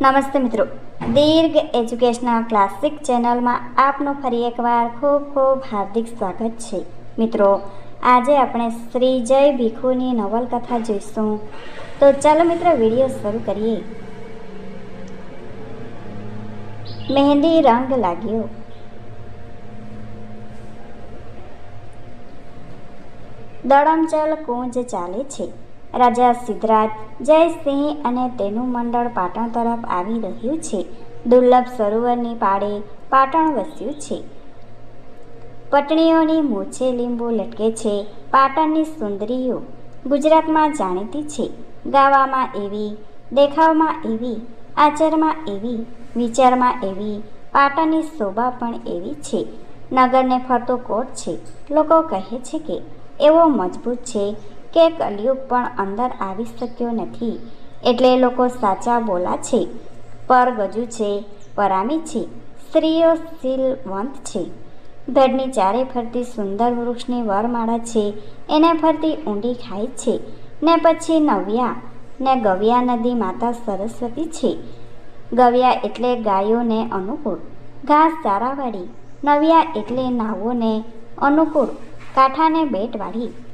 નમસ્તે મિત્રો. દીર્ઘ educational classic ચેનલમાં આપનું ફરી એકવાર ખૂબ ખૂબ હાર્દિક સ્વાગત છે. મિત્રો, આજે આપણે શ્રી જય ભીખુની નવલકથા જોઈશું. તો ચાલો મિત્રો, વીડિયો શરૂ કરીએ. મહેંદી રંગ લાગ્યો. દડમચલ કુંજ ચાલે છે. રાજા સિદ્ધરાજ જયસિંહ અને તેનું મંડળ પાટણ તરફ આવી રહ્યું છે. દુર્લભ સરોવરની પાળે પાટણ વસ્યું છે. પટણીઓની મૂછે લીંબુ લટકે છે પાટણની સુંદરીઓ. ગુજરાતમાં જાણીતી છે. ગાવામાં એવી, દેખાવમાં એવી, આચરમાં એવી, વિચારમાં એવી, પાટણની શોભા પણ એવી છે. નગરને ફરતો કોટ છે. લોકો કહે છે કે, એવો મજબૂત છે કે કલયુગ પણ અંદર આવી શક્યો નથી. એટલે લોકો સાચા બોલા છે. પર ગજુ છે પરામી છે, સ્ત્રીઓ શીલવંત છે. ધડની ચારે ફરતી સુંદર વૃક્ષની વરમાળા છે. એને ફરતી ઊંડી ખાય છે. ને પછી નવ્યા, ને ગવ્યા નદી માતા સરસ્વતી છે. ગવ્યા એટલે ગાયોને અનુકૂળ, ઘાસ ચારાવાળી. નવ્યા એટલે નાવોને અનુકૂળ, કાંઠાને બેટવાળી.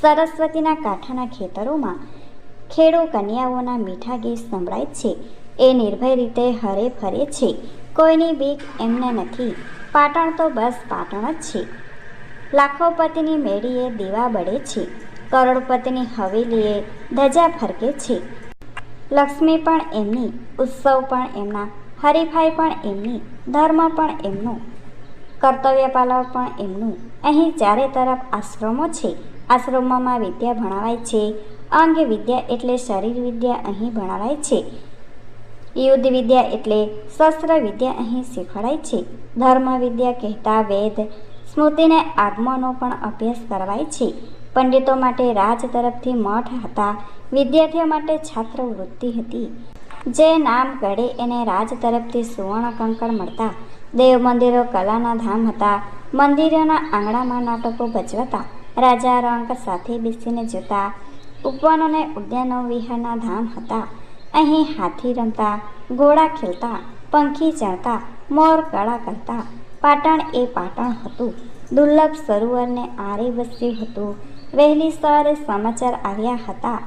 સરસ્વતીના કાંઠાના ખેતરોમાં ખેડૂ કન્યાઓના મીઠા ગીત સંભળાય છે. એ નિર્ભય રીતે હરે ફરે છે. કોઈની બીક એમને નથી. પાટણ તો બસ પાટણ જ છે. લાખોપતિની મેળીએ દીવા બળે છે. કરોડપતિની હવેલીએ ધજા ફરકે છે. લક્ષ્મી પણ એમની, ઉત્સવ પણ એમના, હરીફાઈ પણ એમની, ધર્મ પણ એમનો કર્તવ્ય પાલવ પણ એમનું. અહીં ચારે તરફ આશ્રમો છે. આશ્રમોમાં વિદ્યા ભણાવાય છે. અંગ વિદ્યા એટલે શરીર વિદ્યા અહીં ભણાવાય છે. યુદ્ધ વિદ્યા એટલે શસ્ત્ર વિદ્યા અહીં શીખવાડાય છે. ધર્મ વિદ્યા કહેતા વેદ, સ્મૃતિને આગમનો પણ અભ્યાસ કરવાય છે. પંડિતો માટે રાજ તરફથી મઠ હતા. વિદ્યાર્થીઓ માટે છાત્રવૃત્તિ હતી. જે નામ ગળે એને રાજ તરફથી સુવર્ણ કંકણ મળતા. દેવ મંદિરો, કલાના ધામ હતા. મંદિરોના આંગણામાં નાટકો ભજવતા. રાજા રંક સાથે બેસીને જોતા ઉપવનો અને ઉદ્યાનો વિહારના ધામ હતા. અહીં હાથી રમતા, ઘોડા ખેલતા, પંખી ચણતા મોર કળા કરતા, પાટણ એ પાટણ હતું. દુર્લભ સરોવરને આરે વસ્યું હતું. વહેલી સવારે સમાચાર આવ્યા હતા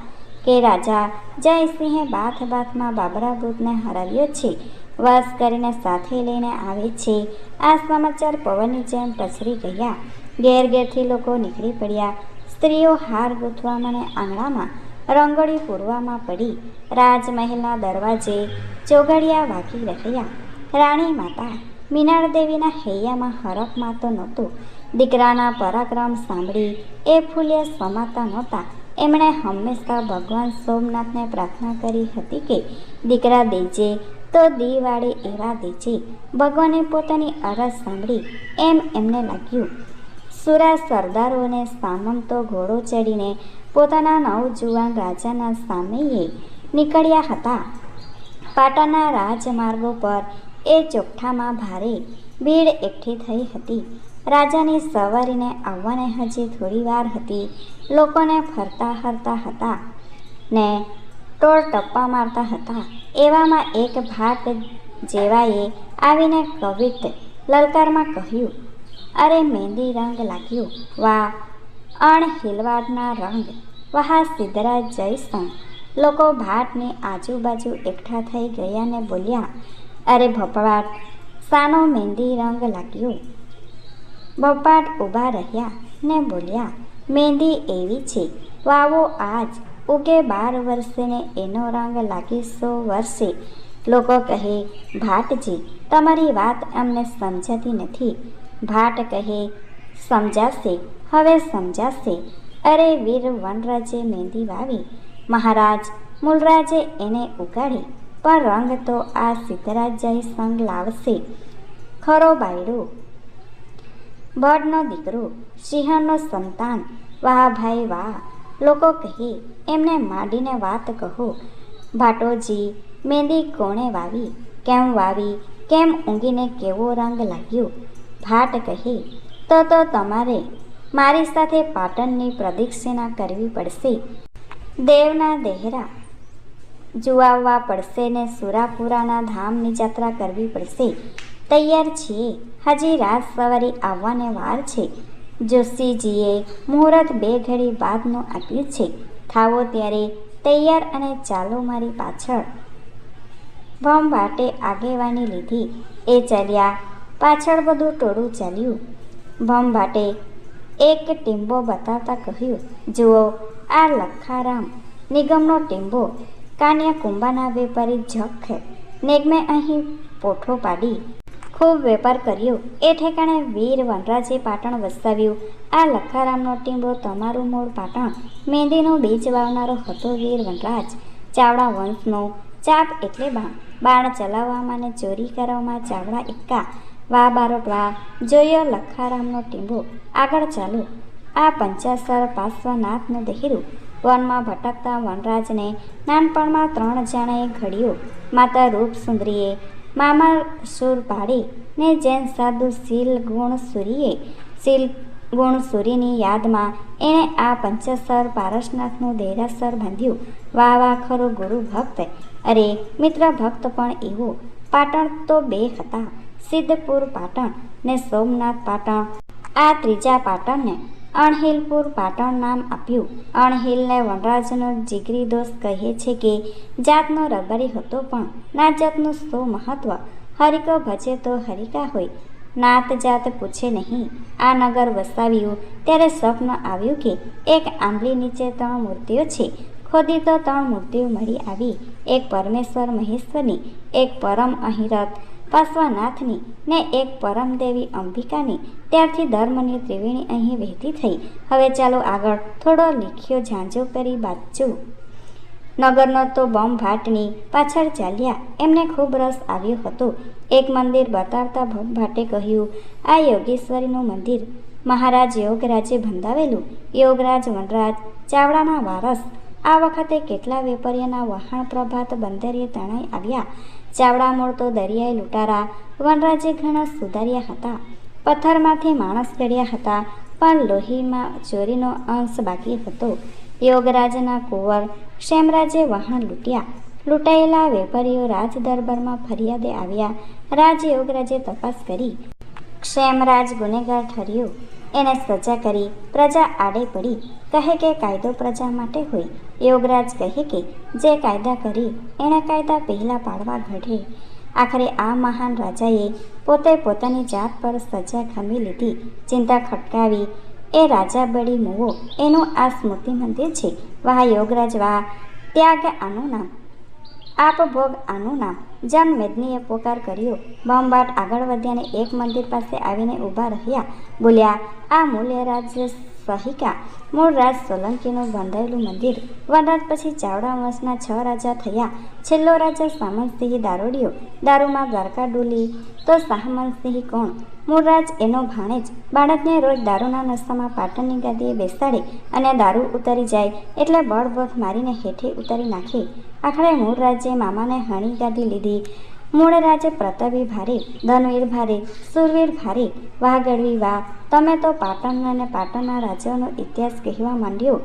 કે રાજા જયસિંહે બાથ બાથમાં બાબરા બુધને હરાવ્યો છે. વસ કરીને સાથે લઈને આવે છે. આ સમાચાર પવનની જેમ પ્રસરી ગયા. ઘેર ઘેરથી લોકો નીકળી પડ્યા. સ્ત્રીઓ હાર ગૂંથવામાં મને આંગણામાં, રંગોળી પૂરવામાં પડી. રાજમહેલના દરવાજે ચોગડિયા વાગી રહ્યા. રાણી માતા મીનાળ દેવીના હૈયામાં હરખમાં તો નહોતો. દીકરાના પરાક્રમ સાંભળી એ ફૂલે સમાતા નહોતા. એમણે હંમેશા ભગવાન સોમનાથને પ્રાર્થના કરી હતી કે દીકરા દેજે તો દીવાળે એવા દેજે. ભગવાને પોતાની અરજ સાંભળી એમ એમને લાગ્યું. સુરા સરદારોને સામંતો ઘોડો ચડીને પોતાના નવજુવાન રાજાના સામેએ નીકળ્યા હતા. પાટણના રાજમાર્ગો પર એ ચોખ્ઠામાં ભારે ભીડ એકઠી થઈ હતી. રાજાની સવારીને આવવાને હજી થોડી વાર હતી. લોકોને ફરતા હરતા હતા ને ટોળ ટપ્પા મારતા હતા. એવામાં એક ભાટ જેવાએ આવીને કવિત લલકારમાં કહ્યું અરે મહેંદી રંગ લાગ્યો. વાહ અણ હિલવાડના રંગ. વાહ સિદ્ધરાજ જયસંગ લોકો ભાટની આજુબાજુ એકઠા થઈ ગયા ને બોલ્યા, અરે ભપવાટ સાનો મહેંદી રંગ લાગ્યો? ભપાટ ઊભા રહ્યા ને બોલ્યા મહેંદી એવી છે. વાવો આજ ઉગે બાર વર્ષે ને એનો રંગ લાગી સો વર્ષે. લોકો કહે, ભાટજી, તમારી વાત અમને સમજાતી નથી. ભાટ કહે, સમજાશે, હવે સમજાશે. અરે વીર વનરાજે મહેંદી વાવી, મહારાજ મૂલરાજે એને ઉગાડી, પણ રંગ તો આ સિદ્ધરાજ સંગ લાવશે, ખરો બાયડો. બળનો દીકરો, સિંહનો સંતાન, વાહ ભાઈ વાહ, લોકો કહે, એમને માંડીને વાત કહો. ભાટોજી મહેંદી કોણે વાવી? કેમ વાવી? કેમ ઊંઘીને કેવો રંગ લાગ્યો? ભાટ કહે, તો તો તમારે મારી સાથે પાટણની પ્રદક્ષિણા કરવી પડશે. દેવના દેહરા જુવાવવા પડશે ને સુરાપુરાના ધામની જાત્રા કરવી પડશે. તૈયાર છીએ. હજી રાત સવારે આવવાને વાર છે. જોશીજીએ મુહૂર્ત બે ઘડી બાદનું આપ્યું છે. થાવો ત્યારે તૈયાર અને ચાલો મારી પાછળ. ભમ વાટે આગેવાની લીધી. એ ચાલ્યા પાછળ બધું ટોળું ચાલ્યું. ભમભાટે એક ટીંબો બતાવતા કહ્યું, જુઓ, આ લખારામ નિગમનો ટીમ્બો કાન્યા કુંભાના વેપારી જખ નેગમે અહીં પોઠો પાડી. ખૂબ વેપાર કર્યો. એ ઠેકાણે વીર વનરાજે પાટણ વસાવ્યું. આ લખારામનો ટીંબો તમારું મૂળ પાટણ મહેંદીનો બીજ વાવનારો હતો વીર વનરાજ. ચાવડા વંશનો ચાપ એટલે બાણ બાણ ચલાવવામાં ને ચોરી કરવામાં ચાવડા એકા વા બારોટ વાહ. જોયો લખારામનો ટીંબો. આગળ ચાલો. આ પંચાસર પાર્શ્વનાથનું દહેરું. વનમાં ભટકતા વનરાજને નાનપણમાં ત્રણ જણાએ ઘડ્યો. માતા રૂપસુંદરીએ મામા સુર પાડી ને જૈન સાધુ શીલ ગુણ સૂરીએ શીલ ગુણ સૂરીની યાદમાં એણે આ પંચસર પારસનાથનું દેરાસર બાંધ્યું. વાહ વાહ, ખરો ગુરુ ભક્ત. અરે, મિત્ર ભક્ત પણ એવો. પાટણ તો બે હતા. સિદ્ધપુર પાટણ ને સોમનાથ પાટણ. આ ત્રીજા પાટણને અણહિલપુર પાટણ નામ આપ્યું. અણહિલને વનરાજનો જીગરી દોષ કહે છે કે, જાતનો રબારી હતો પણ ના જાતનું શું મહત્વ. હરિકો ભજે તો હરિકા હોય. નાત જાત પૂછે નહીં. આ નગર વસાવ્યું. ત્યારે સ્વપ્ન આવ્યું કે એક આંબલી નીચે ત્રણ મૂર્તિઓ છે. ખોદી તો ત્રણ મૂર્તિઓ મળી આવી. એક પરમેશ્વર મહેશ્વરની, એક પરમ અહિરત. પાર્શ્વનાથની ને એક પરમદેવી અંબિકાની. ત્યારથી ધર્મની ત્રિવેણી અહીં વહેતી થઈ. હવે ચાલો આગળ થોડો લીખ્યો ઝાંઝો કરી બાજુ. નગરનો તો બોમ્બ ભાટની પાછળ ચાલ્યા. એમને ખૂબ રસ આવ્યો હતો. એક મંદિર બતાવતા ભાટે કહ્યું, આ યોગેશ્વરીનું મંદિર. મહારાજ યોગરાજે બંધાવેલું. યોગરાજ, વનરાજ, ચાવડાના વારસ. આ વખતે કેટલા વેપારીઓના વહાણ પ્રભાત બંદરે તણાઈ આવ્યા. ચાવડા મૂળ તો દરિયાઈ લૂંટારા. વનરાજે ઘણા સુધાર્યા હતા. પથ્થરમાંથી માણસ ઘડ્યા હતા, પણ લોહીમાં ચોરીનો અંશ બાકી હતો. યોગરાજના કુંવર ક્ષેમરાજે વહાણ લૂંટ્યા. લૂંટાયેલા વેપારીઓ રાજ દરબારમાં ફરિયાદે આવ્યા. રાજ યોગરાજે તપાસ કરી. ક્ષેમરાજ ગુનેગાર ઠર્યો. એને સજા કરી પ્રજા આડે પડી. કહે કે કાયદો પ્રજા માટે હોય. યોગરાજ કહે કે જે કાયદા કરી, એણે કાયદા પહેલાં પાડવા ઘડે. આખરે આ મહાન રાજાએ પોતે પોતાની જાત પર સજા ખમી લીધી. ચિંતા ખટકાવી. એ રાજા બળી મૂવો. એનું આ સ્મૃતિ મંદિર છે. વાહ, યોગરાજ, વાહ. ત્યાગ આનું નામ. આપ ભોગ આનું નામ. જન મેદનીએ પોકાર કર્યો. બોમ્બાટ આગળ વધ્યાને એક મંદિર પાસે આવીને ઊભા રહ્યા. બોલ્યા, આ મૂલ્ય રાજ્ય સહિકા. મૂળ રાજ સોલંકીનું બંધાયેલું મંદિર. વનરાજ પછી ચાવડા વંશના છ રાજા થયા. છેલ્લો રાજા સામંતસિંહ દારોડિયો. દારૂમાં દ્વારકા ડૂલી. તો સામંતસિંહ કોણ? મૂળરાજ એનો ભાણેજ. બાળકને રોજ દારૂના નશામાં પાટણની ગાદીએ બેસાડે અને દારૂ ઉતરી જાય એટલે બળબોધ મારીને હેઠે ઉતારી નાખે. આખરે મૂળ રાજ્યે મામાને હણી ગાદી લીધી. મૂળ રાજે પ્રતાપી ભારે, ધનવીર ભારે, સુરવીર ભારે વાહ ગઢવી વાહ. તમે તો પાટણ અને પાટણના રાજ્યોનો ઇતિહાસ કહેવા માંડ્યો.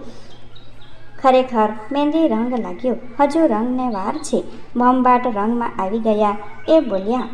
ખરેખર મહેંદી રંગ લાગ્યો. હજુ રંગને વાર છે. બોમ્બાટ રંગમાં આવી ગયા. એ બોલ્યા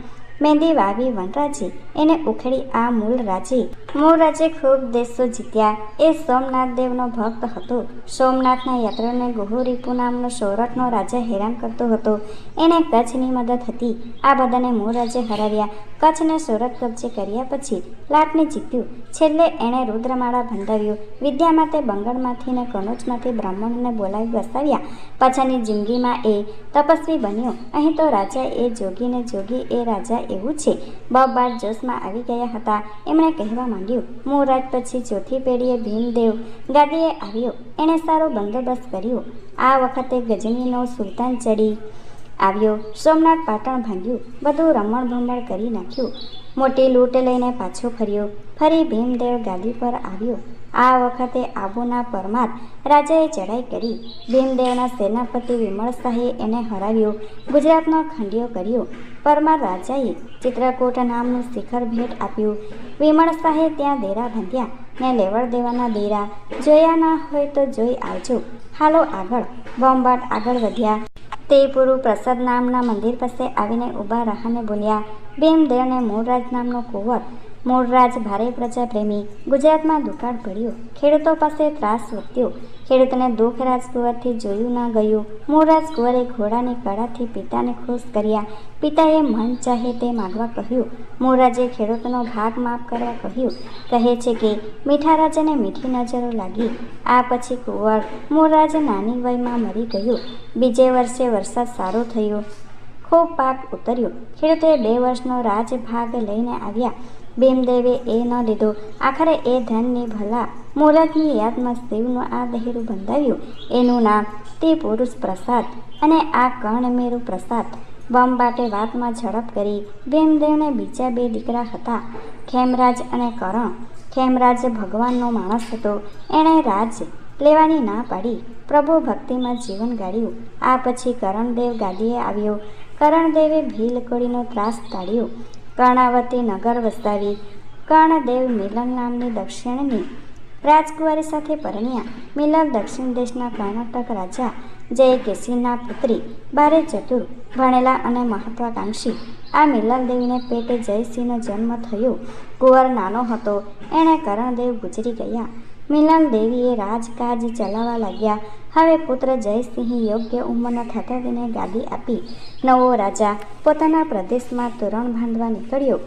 મહેંદી વાવી વનરાજે, એને ઉખેડી આ મૂળ રાજે. મૂળ રાજે ખૂબ દેશો જીત્યા. એ સોમનાથ દેવનો ભક્ત હતો. સોમનાથના યાત્રાને ગુહુરીપુ નામનો સૌરઠનો રાજા હેરાન કરતો હતો. એને કચ્છની મદદ હતી. આ બધાને મૂળ રાજે હરાવ્યા. કચ્છને સુરત કબજે કર્યા પછી લાટને જીત્યું. છેલ્લે એણે રુદ્રમાળા બંધાવ્યું વિદ્યા માટે બંગાળમાંથી ને કનોજમાંથી બ્રાહ્મણોને બોલાવી બસાવ્યા પાછાની જિંદગીમાં એ તપસ્વી બન્યો. અહીં તો રાજા એ જોગીને જોગી, એ રાજા એવું છે. બબ બાર જોશમાં આવી ગયા હતા. એમણે કહેવા માંડ્યું મોરાત પછી ચોથી પેઢીએ ભીમદેવ ગાદીએ આવ્યો. એણે સારો બંદોબસ્ત કર્યો. આ વખતે ગજનીનો સુલતાન ચડી આવ્યો. સોમનાથ પાટણ ભાંગ્યું. બધું રમણ ભમણ કરી નાખ્યું. મોટી લૂંટ લઈને પાછો ફર્યો. ફરી ભીમદેવ ગાદી પર આવ્યો. આ વખતે આબુના પરમાર રાજાએ ચડાઈ કરી. ભીમદેવના સેનાપતિ વિમળ શાહે એને હરાવ્યો. ગુજરાતનો ખંડિયો કર્યો. પરમાર રાજાએ ચિત્રકૂટ નામનું શિખર ભેટ આપ્યું. વિમળ શાહે ત્યાં દેરા બાંધ્યા ને લેવડ દેવાના દેરા. જોયા ના હોય તો જોઈ આવજો. હાલો આગળ. બોમ્બાટ આગળ વધ્યા. તે પૂરું પ્રસાદ નામના મંદિર પાસે આવીને ઊભા રહાને બોલ્યા, ભીમદેવને મૂળરાજ નામનો કુંવર મૂળરાજ ભારે પ્રજા પ્રેમી ગુજરાતમાં દુકાળ પડ્યો. ખેડૂતો પાસે ત્રાસ વધ્યો ખેડૂતને દુઃખ રાજકુંવરથી જોયું ન ગયું. મૂળરાજ કુંવરે ઘોડાની કળાથી પિતાને ખુશ કર્યા. પિતાએ મન ચાહે તે માગવા કહ્યું. મૂળરાજે ખેડૂતનો ભાગ માફ કરવા કહ્યું. કહે છે કે, મીઠા રાજાને મીઠી નજરો લાગી. આ પછી કુંવર મૂળરાજ નાની વયમાં મરી ગયું. બીજે વર્ષે વરસાદ સારો થયો. ખૂબ પાક ઉતર્યો. ખેડૂતે બે વર્ષનો રાજભાગ લઈને આવ્યા. ભીમદેવે એ ન લીધો. આખરે એ ધનની ભલા મુહૂર્તની યાદમાં શિવનું આ દહેરું બંધાવ્યું. એનું નામ તે પુરુષ પ્રસાદ અને આ કર્ણમેરુ પ્રસાદ. બંબાટે વાતમાં ઝડપ કરી ભીમદેવને બીજા બે દીકરા હતા, ખેમરાજ અને કરણ. ખેમરાજ ભગવાનનો માણસ હતો. એણે રાજ લેવાની ના પાડી. પ્રભુ ભક્તિમાં જીવન ગાળ્યું. આ પછી કરણદેવ ગાદીએ આવ્યો. કરણદેવે ભીલ કડીનો ત્રાસ ટાળ્યો. કર્ણાવતી નગર વસાવી. કર્ણદેવ મિલન નામની દક્ષિણની રાજકુમારી સાથે પરણ્યા. મિલન દક્ષિણ દેશના કર્ણાટક રાજા જય કેસીના પુત્રી બારે ચતુર ભણેલા અને મહત્વાકાંક્ષી. આ મિલનદેવીને પેટે જયસિંહનો જન્મ થયો. કુંવર નાનો હતો. એણે કરણદેવ ગુજરી ગયા. મિલન દેવીએ રાજકાજ ચલાવવા લાગ્યા. હવે પુત્ર જયસિંહ યોગ્ય ઉંમરના થતા તેને ગાદી આપી. નવો રાજા પોતાના પ્રદેશમાં તોરણ બાંધવા નીકળ્યો.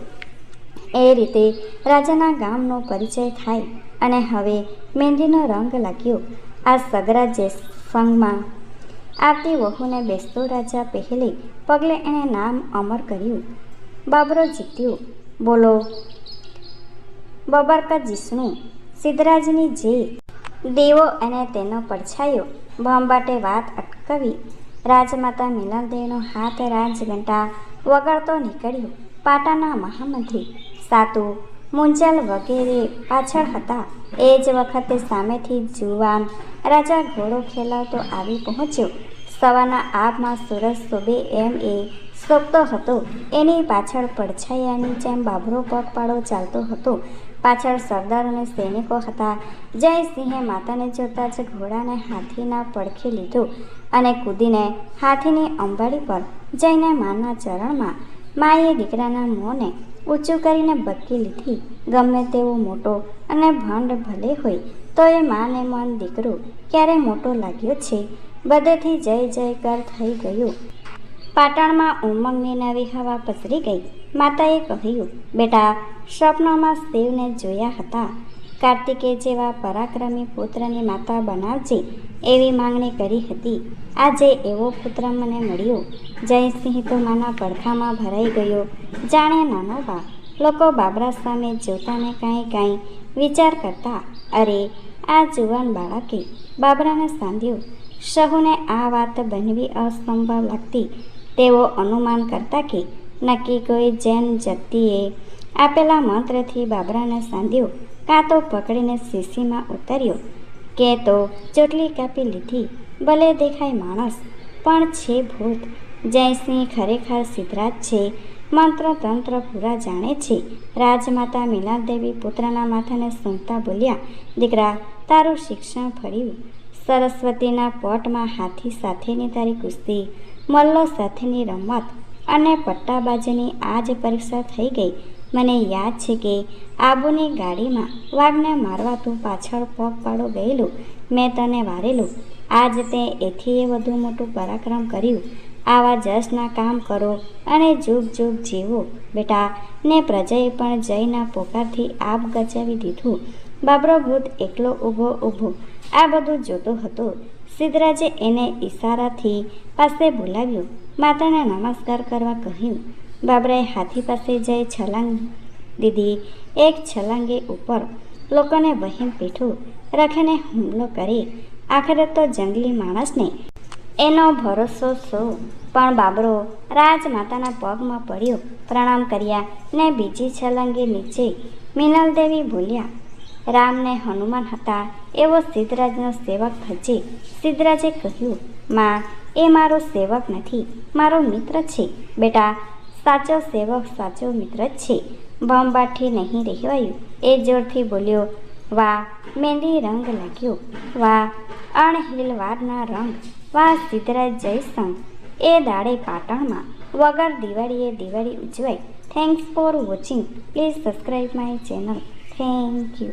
એ રીતે રાજાના ગામનો પરિચય થાય અને હવે મહેંદીનો રંગ લાગ્યો. આ સગરા જેસફંગમાં આવતી વહુને બેસતો રાજા પહેલે પગલે એણે નામ અમર કર્યું. બાબરો જીત્યો. બોલો, બબરકા જીષ્ણુ સિદ્ધરાજની જે દેવો અને તેનો પડછાયો ભાંબાટે વાત અટકાવી. રાજમાતા મિલનદેવનો હાથ રાજઘંટા વગાડતો નીકળ્યો. પાટાના મહામંત્રી સાતુ મુંજલ વગેરે પાછળ હતા. એ જ વખતે સામેથી જુવાન રાજા ઘોડો ખેલાવતો આવી પહોંચ્યો. સવારના આબમાં સુરજ શોભે એમ એ શોભતો હતો. એની પાછળ પડછાયાની જેમ બાબરો પગપાળો ચાલતો હતો. પાછળ સરદાર અને સૈનિકો હતા. જયસિંહે માતાને જોતા જ ઘોડાને હાથીના પડખે લીધો અને કૂદીને હાથીની અંબાડી પર જઈને માના ચરણમાં માએ દીકરાના મોંને ઊંચું કરીને બદકી લીધી. ગમે તેવો મોટો અને ભંડ ભલે હોય તો એ માને મન દીકરો ક્યારે મોટો લાગ્યો છે? બધેથી જય જયકાર થઈ ગયું. પાટણમાં ઉમંગની નવી હવા પસરી ગઈ. માતાએ કહ્યું, બેટા, સ્વપ્નમાં શિવને જોયા હતા. કાર્તિકે જેવા પરાક્રમી પુત્રની માતા બનાવજે એવી માંગણી કરી હતી. આજે એવો પુત્ર મને મળ્યો જયસિંહ તો માના પડખામાં ભરાઈ ગયો. જાણે નાનો બા, લોકો બાબરા સામે જોતાને કાંઈ કાંઈ વિચાર કરતા, અરે, આ જુવાન બાળકે બાબરાને સાંધ્યો સહુને આ વાત બનવી અસંભવ લાગતી. તેઓ અનુમાન કરતા કે નક્કી કોઈ જૈન જતીએ આપેલા મંત્રથી બાબરાને સાંધ્યો કાં તો પકડીને શીશીમાં ઉતર્યો કે તો ચોટલી કાપી લીધી, ભલે દેખાય માણસ, પણ છે ભૂત. જયસિંહ ખરેખર સિદ્ધરાજ છે મંત્ર તંત્ર પૂરા જાણે છે. રાજમાતા મિલાદેવી પુત્રના માથાને સૂંઘતા બોલ્યા, દીકરા, તારું શિક્ષણ ફળ્યું. સરસ્વતીના પોટમાં હાથી સાથેની તારી કુસ્તી મલ્લો સાથેની રમત અને પટ્ટાબાજીની આ જ પરીક્ષા થઈ ગઈ. મને યાદ છે કે આબુની ગાડીમાં વાઘને મારવા તું પાછળ પગ પાડો ગયેલું મેં તને વારેલું. આજ તે એથી એ વધુ મોટું પરાક્રમ કર્યું. આવા જશના કામ કરો અને જુગ જુગ જીવો. બેટા, ને પ્રજાએ પણ જયના પોકારથી આબ ગજાવી દીધું. બાબરો ભૂત એકલો ઊભો ઊભો આ બધું જોતો હતો. સિદ્ધરાજે એને ઈશારાથી પાસે બોલાવ્યો. માતાને નમસ્કાર કરવા કહ્યું. બાબરાએ હાથી પાસે જઈ છલાંગ દીધી. એક છલાંગે ઉપર લોકોને વહીમ પીઠું રાખીને હુમલો કરી. આખરે તો જંગલી માણસને એનો ભરોસો સો. પણ બાબરો રાજમાતાના પગમાં પડ્યો. પ્રણામ કર્યા ને બીજી છલાંગે નીચે મિનલદેવી બોલ્યા રામને હનુમાન હતા. એવો સિદ્ધરાજનો સેવક થજે સિદ્ધરાજે કહ્યું, માં, એ મારો સેવક નથી. મારો મિત્ર છે. બેટા, સાચો સેવક સાચો મિત્ર છે. બંબાઠી નહીં રહેવાયું. એ જોરથી બોલ્યો, વાહ મહેંદી રંગ લાગ્યો. વાહ અણહિલવાડના રંગ. વાહ, સિદ્ધરાજ જયસંગ એ દાડે પાટણમાં. વગર દિવાળીએ દિવાળી ઉજવાય thanks for watching please subscribe my channel thank you